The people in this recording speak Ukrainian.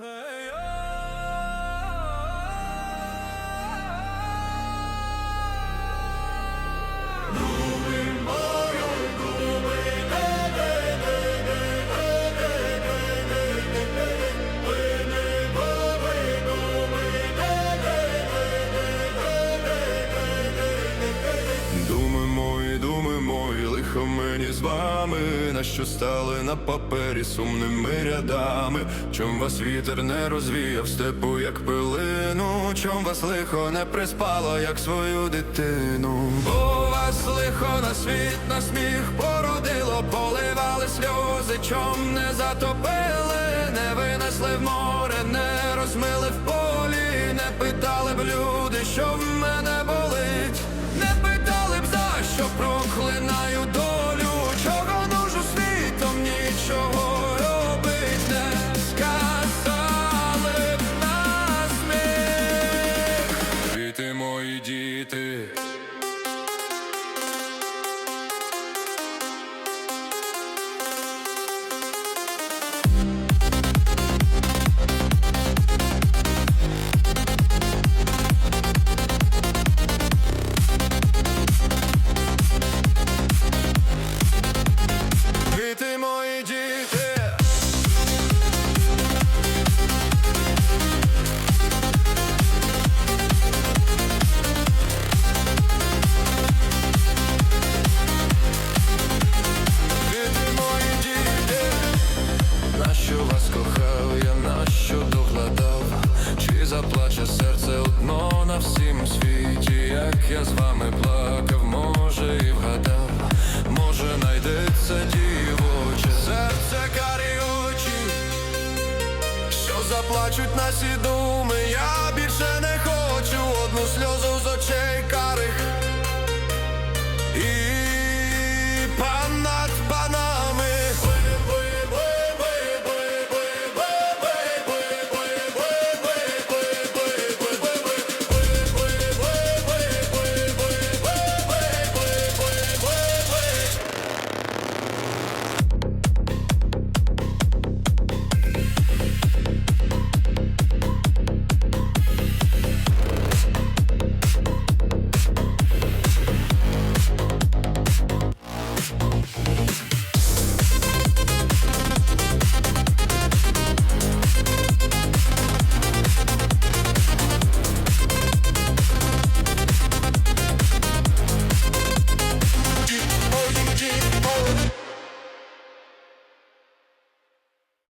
Думи лихо мені з вами, на що стали на папері сумними рядами. Чом вас вітер не розвіяв степу, як пилину, чом вас лихо не приспало, як свою дитину. Бо вас лихо на світ, на сміх породило, поливали сльози, чом не затопили, не винесли в море, заплаче серце одно на всім світі, як я з вами плакав, може і вгадав, може найдеться дівоче серце карі очі, що заплачуть наші думи, я більше не